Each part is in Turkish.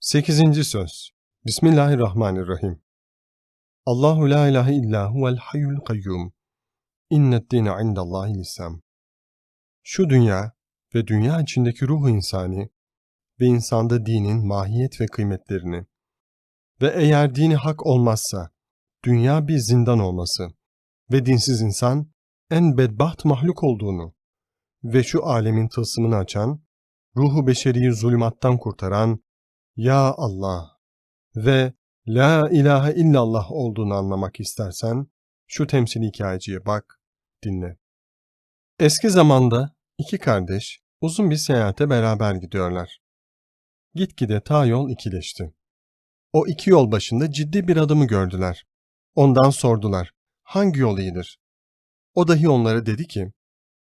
8. Söz. Bismillahirrahmanirrahim. Allahu la ilahe illa huvel hayyul kayyum. İnnet dine indallahil İslam Şu dünya ve dünya içindeki ruhu insani ve insanda dinin mahiyet ve kıymetlerini ve eğer dini hak olmazsa dünya bir zindan olması ve dinsiz insan en bedbaht mahluk olduğunu ve şu alemin tılsımını açan, ruhu beşeriyi zulümattan kurtaran Ya Allah ve La ilahe illallah olduğunu anlamak istersen şu temsil hikayeciye bak, dinle. Eski zamanda iki kardeş uzun bir seyahate beraber gidiyorlar. Gitgide ta yol ikileşti. O iki yol başında ciddi bir adamı gördüler. Ondan sordular, hangi yol iyidir? O dahi onlara dedi ki,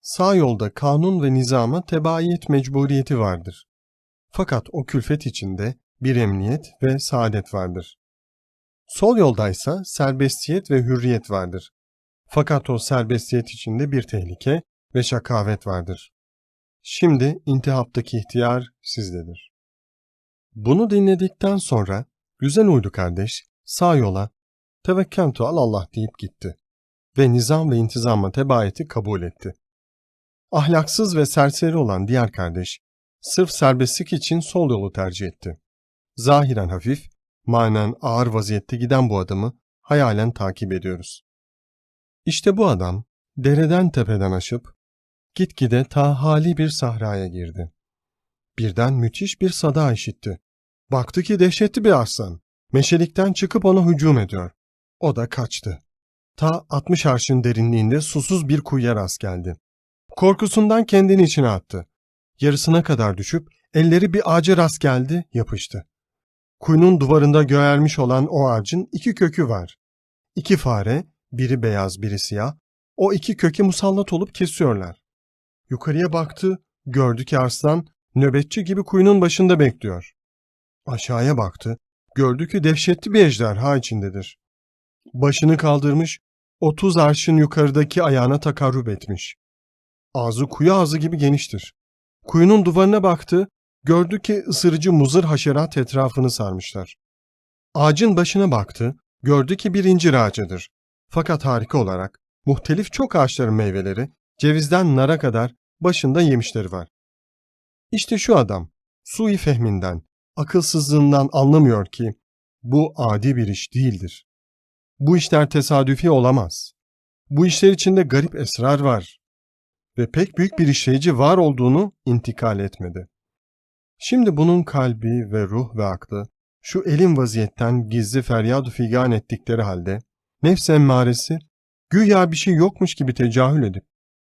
sağ yolda kanun ve nizama tebaiyet mecburiyeti vardır. Fakat o külfet içinde bir emniyet ve saadet vardır. Sol yoldaysa serbestiyet ve hürriyet vardır. Fakat o serbestiyet içinde bir tehlike ve şakavet vardır. Şimdi intihaptaki ihtiyar sizdedir. Bunu dinledikten sonra güzel uydu kardeş sağ yola tevekkentu Allah deyip gitti ve nizam ve intizama tebayeti kabul etti. Ahlaksız ve serseri olan diğer kardeş sırf serbestlik için sol yolu tercih etti. Zahiren hafif, manen ağır vaziyette giden bu adamı hayalen takip ediyoruz. İşte bu adam dereden tepeden aşıp gitgide ta hali bir sahraya girdi. Birden müthiş bir sada işitti. Baktı ki dehşetli bir aslan. Meşelikten çıkıp ona hücum ediyor. O da kaçtı. Ta 60 arşın derinliğinde susuz bir kuyuya rast geldi. Korkusundan kendini içine attı. Yarısına kadar düşüp elleri bir ağaca rast geldi, yapıştı. Kuyunun duvarında göğermiş olan o ağacın iki kökü var. İki fare, biri beyaz biri siyah, o iki köke musallat olup kesiyorlar. Yukarıya baktı, gördü ki arslan nöbetçi gibi kuyunun başında bekliyor. Aşağıya baktı, gördü ki dehşetli bir ejderha içindedir. Başını kaldırmış, otuz arşın yukarıdaki ayağına takarrub etmiş. Ağzı kuyu ağzı gibi geniştir. Kuyunun duvarına baktı, gördü ki ısırıcı muzır haşerat etrafını sarmışlar. Ağacın başına baktı, gördü ki bir incir ağacıdır. Fakat harika olarak muhtelif çok ağaçların meyveleri, cevizden nara kadar başında yemişleri var. İşte şu adam, sui fehminden, akılsızlığından anlamıyor ki bu adi bir iş değildir. Bu işler tesadüfi olamaz. Bu işler içinde garip esrar var ve pek büyük bir işleyici var olduğunu intikal etmedi. Şimdi bunun kalbi ve ruh ve aklı şu elin vaziyetten gizli feryat figan ettikleri halde nefs emmaresi güya bir şey yokmuş gibi tecahül edip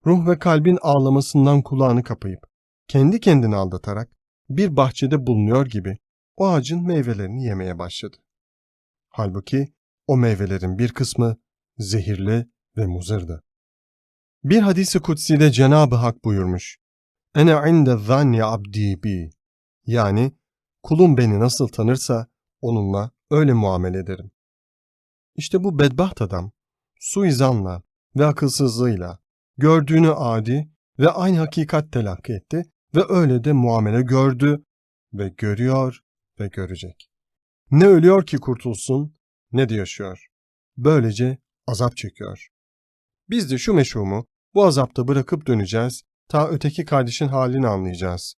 ruh ve kalbin ağlamasından kulağını kapayıp kendi kendini aldatarak bir bahçede bulunuyor gibi o ağacın meyvelerini yemeye başladı. Halbuki o meyvelerin bir kısmı zehirli ve muzırdı. Bir hadisi kutsi'de Cenab-ı Hak buyurmuş. Ene inde zanni abdi bi. Yani kulum beni nasıl tanırsa onunla öyle muamele ederim. İşte bu bedbaht adam suizanla ve akılsızlığıyla gördüğünü adi ve aynı hakikat telakki etti ve öyle de muamele gördü ve görüyor ve görecek. Ne ölüyor ki kurtulsun ne de yaşıyor. Böylece azap çekiyor. Biz de şu meşhumu bu azapta bırakıp döneceğiz, ta öteki kardeşin halini anlayacağız.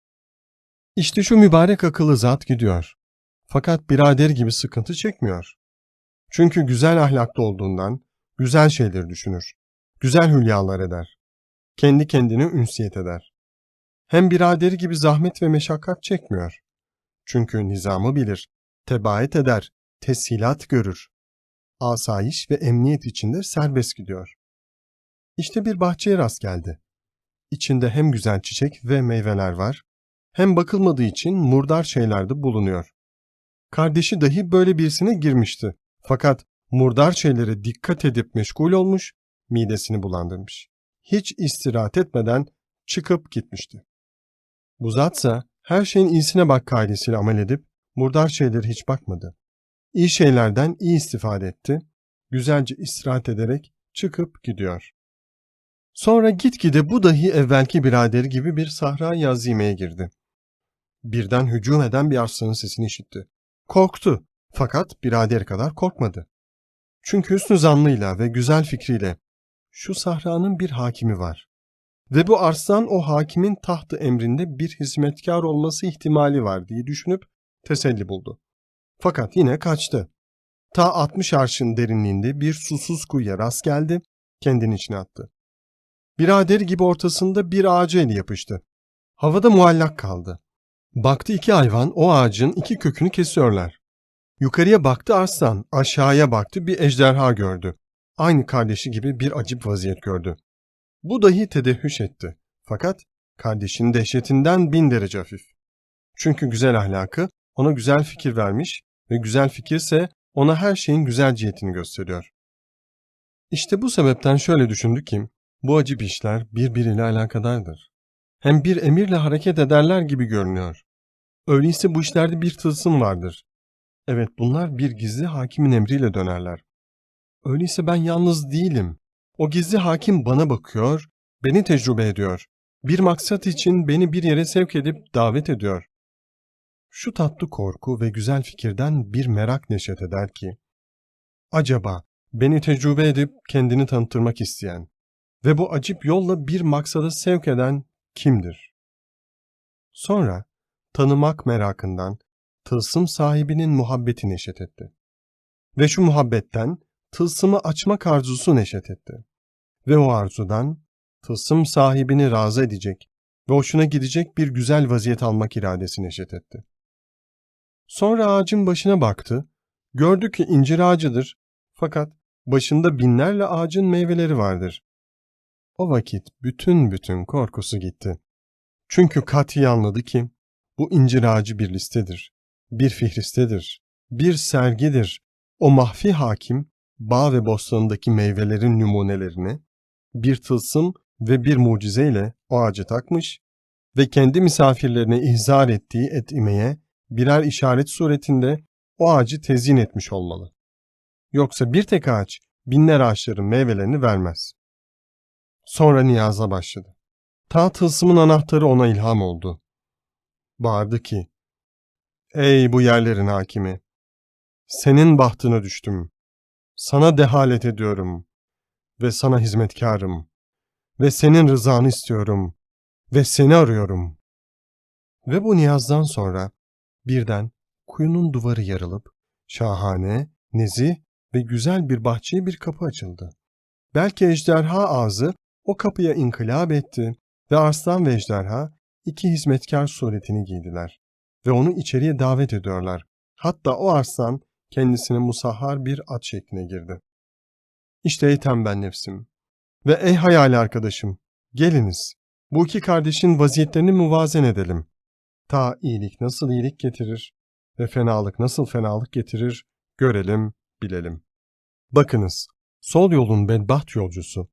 İşte şu mübarek akıllı zat gidiyor. Fakat birader gibi sıkıntı çekmiyor. Çünkü güzel ahlaklı olduğundan güzel şeyleri düşünür. Güzel hülyalar eder. Kendi kendini ünsiyet eder. Hem biraderi gibi zahmet ve meşakkat çekmiyor. Çünkü nizamı bilir, tebaet eder, teshilat görür. Asayiş ve emniyet içinde serbest gidiyor. İşte bir bahçeye rast geldi. İçinde hem güzel çiçek ve meyveler var, hem bakılmadığı için murdar şeyler de bulunuyor. Kardeşi dahi böyle birisine girmişti. Fakat murdar şeylere dikkat edip meşgul olmuş, midesini bulandırmış. Hiç istirahat etmeden çıkıp gitmişti. Bu zatsa her şeyin iyisine bak kaidesiyle amel edip murdar şeyleri hiç bakmadı. İyi şeylerden iyi istifade etti, güzelce istirahat ederek çıkıp gidiyor. Sonra gitgide bu dahi evvelki biraderi gibi bir sahra yazimeye girdi. birden hücum eden bir arslanın sesini işitti. Korktu fakat biraderi kadar korkmadı. Çünkü hüsnü zannıyla ve güzel fikriyle şu sahranın bir hakimi var. Ve bu arslan o hakimin tahtı emrinde bir hizmetkar olması ihtimali var diye düşünüp teselli buldu. Fakat yine kaçtı. Ta 60 arşın derinliğinde bir susuz kuyuya rast geldi, kendini içine attı. Biraderi gibi ortasında bir ağaca eli yapıştı. Havada muallak kaldı. Baktı iki hayvan o ağacın iki kökünü kesiyorlar. Yukarıya baktı arslan, aşağıya baktı bir ejderha gördü. Aynı kardeşi gibi bir acip vaziyet gördü. Bu dahi tedehhüş etti. Fakat kardeşinin dehşetinden bin derece hafif. Çünkü güzel ahlakı ona güzel fikir vermiş ve güzel fikirse ona her şeyin güzel cihetini gösteriyor. İşte bu sebepten şöyle düşündü ki, bu acip işler birbiriyle alakadardır. Hem bir emirle hareket ederler gibi görünüyor. Öyleyse bu işlerde bir tılsım vardır. Evet bunlar bir gizli hakimin emriyle dönerler. Öyleyse ben yalnız değilim. O gizli hakim bana bakıyor, beni tecrübe ediyor. Bir maksat için beni bir yere sevk edip davet ediyor. Şu tatlı korku ve güzel fikirden bir merak neşet eder ki, acaba beni tecrübe edip kendini tanıtırmak isteyen ve bu acip yolla bir maksada sevk eden kimdir? Sonra tanımak merakından tılsım sahibinin muhabbeti neşet etti. Ve şu muhabbetten tılsımı açmak arzusu neşet etti. Ve o arzudan tılsım sahibini razı edecek ve hoşuna gidecek bir güzel vaziyet almak iradesi neşet etti. Sonra ağacın başına baktı, gördü ki incir ağacıdır fakat başında binlerle ağacın meyveleri vardır. O vakit bütün bütün korkusu gitti. Çünkü kati anladı ki bu incir ağacı bir listedir, bir fihristedir, bir sergidir. O mahfi hakim bağ ve bostanındaki meyvelerin numunelerini bir tılsım ve bir mucizeyle o ağacı takmış ve kendi misafirlerine ihzar ettiği et imeye birer işaret suretinde o ağacı tezyin etmiş olmalı. Yoksa bir tek ağaç binler ağaçların meyvelerini vermez. Sonra niyaza başladı. Ta tılsımın anahtarı ona ilham oldu. Bağırdı ki, Ey bu yerlerin hakimi! Senin bahtına düştüm. Sana dehalet ediyorum ve sana hizmetkarım ve senin rızanı istiyorum ve seni arıyorum. Ve bu niyazdan sonra birden kuyunun duvarı yarılıp şahane, nezih ve güzel bir bahçeye bir kapı açıldı. Belki ejderha ağzı o kapıya inkılap etti ve arslan ve ejderha iki hizmetkar suretini giydiler ve onu içeriye davet ediyorlar. Hatta o arslan kendisine musahhar bir at şekline girdi. İşte ey tembel nefsim ve ey hayali arkadaşım, geliniz, bu iki kardeşin vaziyetlerini muvazen edelim. Ta iyilik nasıl iyilik getirir ve fenalık nasıl fenalık getirir görelim, bilelim. Bakınız, sol yolun bedbaht yolcusu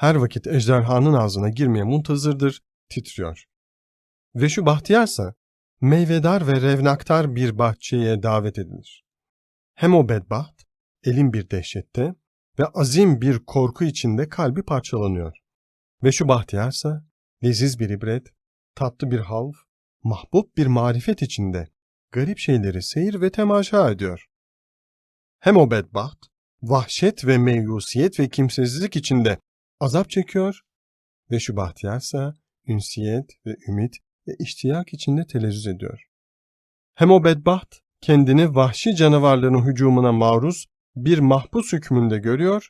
her vakit ejderhanın ağzına girmeye muntazırdır, titriyor. Ve şu bahtiyarsa meyvedar ve revnaktar bir bahçeye davet edilir. Hem o bedbaht, elin bir dehşette ve azim bir korku içinde kalbi parçalanıyor. Ve şu bahtiyarsa leziz bir ibret, tatlı bir havf, mahbub bir marifet içinde garip şeyleri seyir ve temaşa ediyor. Hem o bedbaht, vahşet ve meyusiyet ve kimsesizlik içinde azap çekiyor ve şu bahtiyarsa ünsiyet ve ümit ve iştiyak içinde telezzüz ediyor. Hem o bedbaht kendini vahşi canavarların hücumuna maruz bir mahpus hükmünde görüyor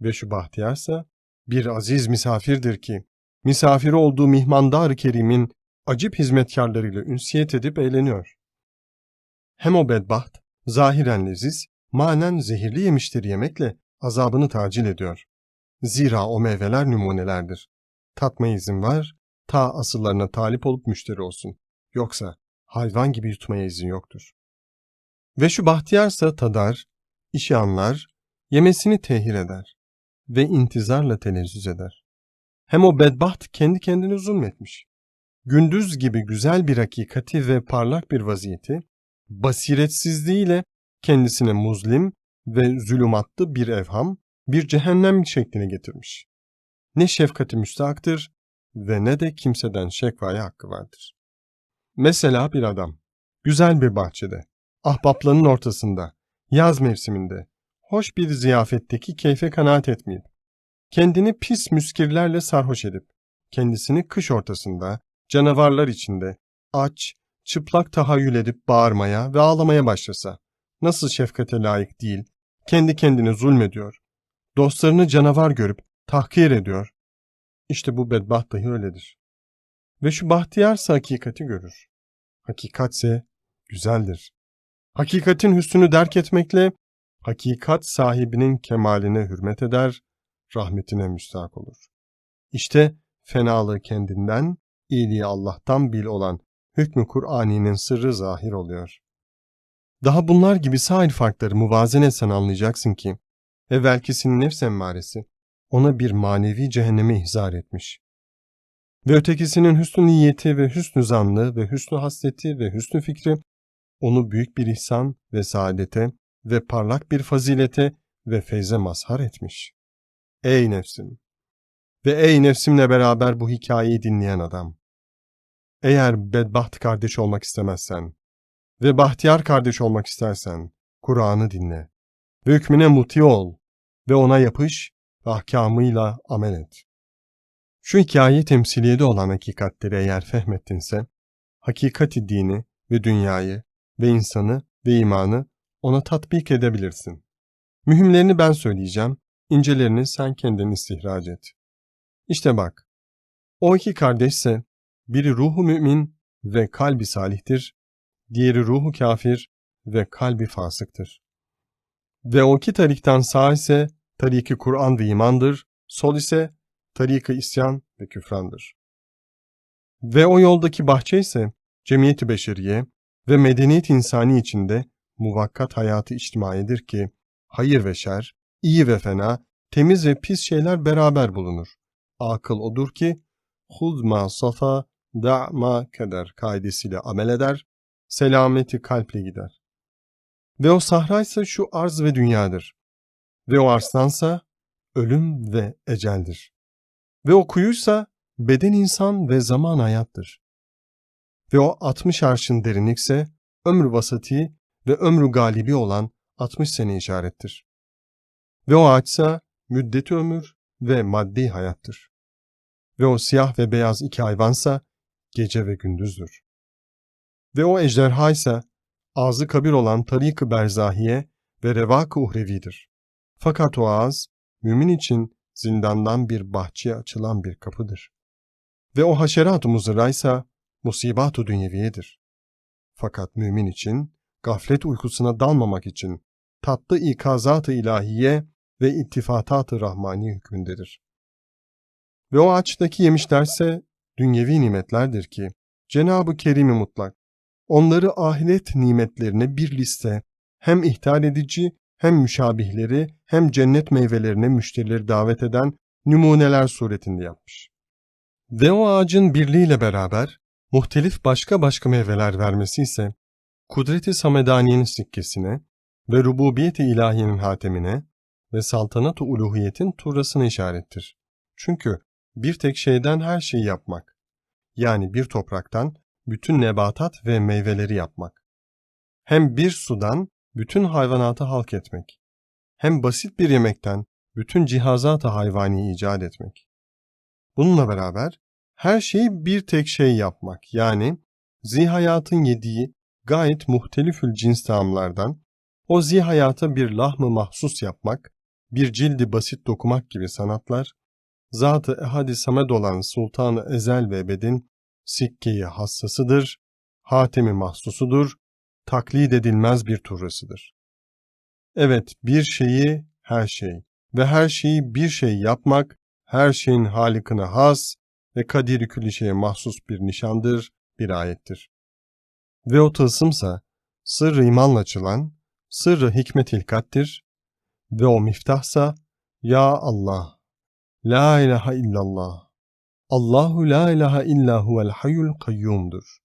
ve şu bahtiyarsa bir aziz misafirdir ki misafiri olduğu mihmandar kerimin acip hizmetkarlarıyla ünsiyet edip eğleniyor. Hem o bedbaht zahiren leziz, manen zehirli yemişleri yemekle azabını tacil ediyor. Zira o meyveler numunelerdir. Tatma izin var, ta asıllarına talip olup müşteri olsun. Yoksa hayvan gibi yutmaya izin yoktur. Ve şu bahtiyarsa tadar, işi anlar, yemesini tehir eder ve intizarla telezzüz eder. Hem o bedbaht kendi kendine zulmetmiş. Gündüz gibi güzel bir hakikati ve parlak bir vaziyeti, basiretsizliğiyle kendisine muzlim ve zulümatlı bir evham, bir cehennem şekline getirmiş. Ne şefkati müstahaktır ve ne de kimseden şekvaya hakkı vardır. Mesela bir adam, güzel bir bahçede, ahbaplarının ortasında, yaz mevsiminde, hoş bir ziyafetteki keyfe kanaat etmeyip, kendini pis müskirlerle sarhoş edip, kendisini kış ortasında, canavarlar içinde, aç, çıplak tahayyül edip bağırmaya ve ağlamaya başlasa, nasıl şefkate layık değil, kendi kendine zulmediyor, dostlarını canavar görüp tahkir ediyor. İşte bu bedbaht dahi öyledir. Ve şu bahtiyarsa hakikati görür. Hakikatse güzeldir. Hakikatin hüsnünü derk etmekle, hakikat sahibinin kemaline hürmet eder, rahmetine müstahak olur. İşte fenalığı kendinden, iyiliği Allah'tan bil olan hükmü Kur'ani'nin sırrı zahir oluyor. Daha bunlar gibi sair farkları muvazen etsen anlayacaksın ki, evvelkisinin nefs emmaresi ona bir manevi cehenneme ihzar etmiş. Ve ötekisinin hüsnü niyeti ve hüsnü zanlı ve hüsnü hasreti ve hüsnü fikri onu büyük bir ihsan ve saadete ve parlak bir fazilete ve feyze mazhar etmiş. Ey nefsim! Ve ey nefsimle beraber bu hikayeyi dinleyen adam! Eğer bedbaht kardeş olmak istemezsen ve bahtiyar kardeş olmak istersen Kur'an'ı dinle hükmüne muti ol ve ona yapış ve ahkamıyla amel et. Şu hikaye temsiliyede olan hakikatleri eğer fehmettinse, hakikati dini ve dünyayı ve insanı ve imanı ona tatbik edebilirsin. Mühimlerini ben söyleyeceğim, incelerini sen kendin istihraç et. İşte bak, o iki kardeşse biri ruhu mümin ve kalbi salihtir, diğeri ruhu kafir ve kalbi fasıktır. Ve o iki tariktan sağ ise tariki Kur'an ve imandır, sol ise tariki isyan ve küfrandır. Ve o yoldaki bahçe ise cemiyeti beşeriye ve medeniyet insani içinde muvakkat hayatı içtimaidir ki hayır ve şer, iyi ve fena, temiz ve pis şeyler beraber bulunur. Akıl odur ki hud ma safa da ma keder kaidesiyle amel eder, selameti kalple gider. Ve o sahraysa şu arz ve dünyadır. Ve o arslansa ölüm ve eceldir. Ve o kuyuysa beden insan ve zaman hayattır. Ve o 60 arşın derinlikse ömrü vasati ve ömrü galibi olan 60 sene işarettir. Ve o ağaçsa müddeti ömür ve maddi hayattır. Ve o siyah ve beyaz iki hayvansa gece ve gündüzdür. Ve o ejderha ise ağzı kabir olan tarik-ı berzahiye ve revak-ı uhrevidir. Fakat o ağız, mümin için zindandan bir bahçeye açılan bir kapıdır. Ve o haşerat-ı muzırra ise musibat-ı dünyeviyedir. Fakat mümin için, gaflet uykusuna dalmamak için tatlı ikazat-ı ilahiye ve ittifatat-ı rahmani hükmündedir. Ve o ağaçtaki yemişlerse dünyevi nimetlerdir ki, Cenab-ı Kerim-i Mutlak, onları ahiret nimetlerine bir liste hem ihtar edici hem müşabihleri hem cennet meyvelerine müşterileri davet eden numuneler suretinde yapmış. O ağacın birliğiyle beraber muhtelif başka başka meyveler vermesi ise kudreti samedaniyenin sikkesine ve rububiyeti ilahiyenin hatemine ve saltanat-ı uluhiyetin turrasına işarettir. Çünkü bir tek şeyden her şeyi yapmak, yani bir topraktan bütün nebatat ve meyveleri yapmak. Hem bir sudan bütün hayvanatı halk etmek. Hem basit bir yemekten bütün cihazat-ı hayvani icat etmek. Bununla beraber her şeyi bir tek şey yapmak yani zihayatın yediği gayet muhtelifül cins tamlardan o zihayata bir lahmı mahsus yapmak, bir cildi basit dokumak gibi sanatlar, zat-ı ehadi samed olan sultanı ezel ve ebedin sikkeyi hassasıdır, hatemi mahsusudur, taklit edilmez bir turrasıdır. Evet, bir şeyi her şey ve her şeyi bir şey yapmak, her şeyin halikine has ve kadir külli şeye mahsus bir nişandır, bir ayettir. Ve o tılsımsa, sırrı imanla açılan, sırrı hikmet ilkattir ve o miftahsa, Ya Allah, La ilahe illallah, Allahu la ilahe illa huvel hayyul kayyumdur.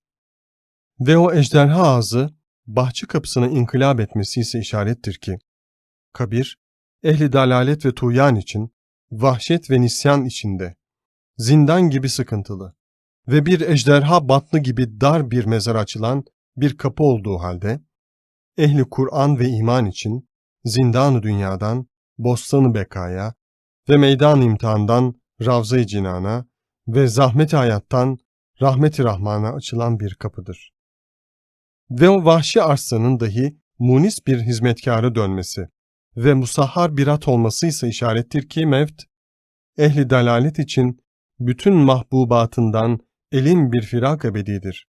Ve o ejderha ağzı bahçe kapısına inkılap etmesi ise işarettir ki, kabir, ehli dalalet ve tuyan için, vahşet ve nisyan içinde, zindan gibi sıkıntılı, ve bir ejderha batını gibi dar bir mezar açılan bir kapı olduğu halde, ehli Kur'an ve iman için zindanı dünyadan, bostanı bekaya ve meydan imtihandan Ravza-i Cinan'a ve zahmet-i hayattan rahmet-i Rahman'a açılan bir kapıdır. Ve o vahşi arslanın dahi munis bir hizmetkarı dönmesi ve musahhar bir at olması ise işarettir ki mevt, ehli dalalet için bütün mahbubatından elin bir firak ebedidir.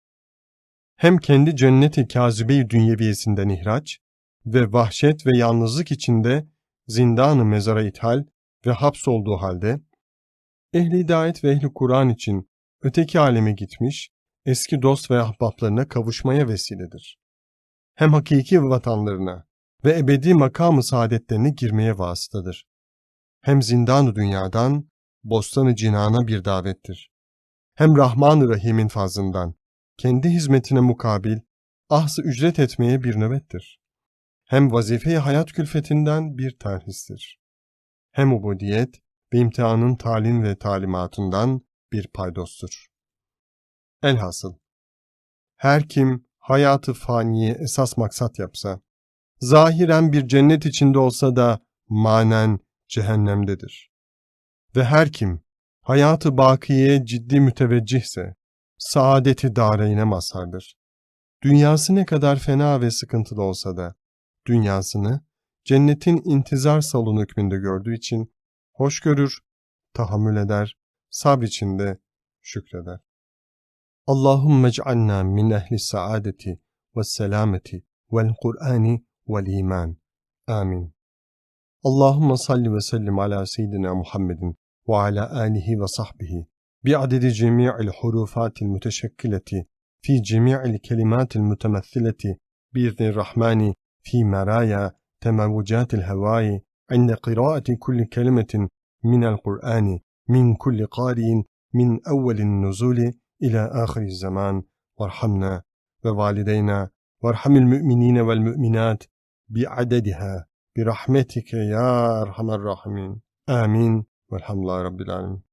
Hem kendi cenneti kazübe-i dünyeviyesinden ihraç ve vahşet ve yalnızlık içinde zindanı mezara ithal ve hapsolduğu halde, ehli hidayet ve ehli Kur'an için öteki aleme gitmiş, eski dost ve ahbaplarına kavuşmaya vesiledir. Hem hakiki vatanlarına ve ebedi makamı saadetlerine girmeye vasıtadır. Hem zindan-ı dünyadan, bostan-ı cinana bir davettir. Hem Rahman-ı Rahim'in fazlından, kendi hizmetine mukabil, ahsı ücret etmeye bir nöbettir. Hem vazife-i hayat külfetinden bir terhistir. Hem ubudiyet ve imtihanın talim ve talimatından bir paydostur. Elhasıl, her kim hayatı faniye esas maksat yapsa, zahiren bir cennet içinde olsa da manen cehennemdedir. Ve her kim hayatı bakiyeye ciddi müteveccihse, saadeti dareyne mazhardır. Dünyası ne kadar fena ve sıkıntılı olsa da, dünyasını cennetin intizar salonu hükmünde gördüğü için hoş görür, tahammül eder, sabr içinde şükreder. Allahümme ec'alna min ehli saadeti ve selameti vel Kur'ani vel iman. Amin. Allahümme salli ve sellim ala seyyidina Muhammedin ve ala alihi ve sahbihi bi'adedi cemi'il hurufatil müteşekkileti fi cemi'il kelimatil mütemethileti biizni rahmani fi meraya temavvucatil hevai عند قراءة كل كلمة من القرآن من كل قارئ من أول النزول إلى آخر الزمان. وارحمنا ووالدينا وارحم المؤمنين والمؤمنات بعددها. برحمتك يا أرحم الراحمين. آمين. والحمد لله رب العالمين.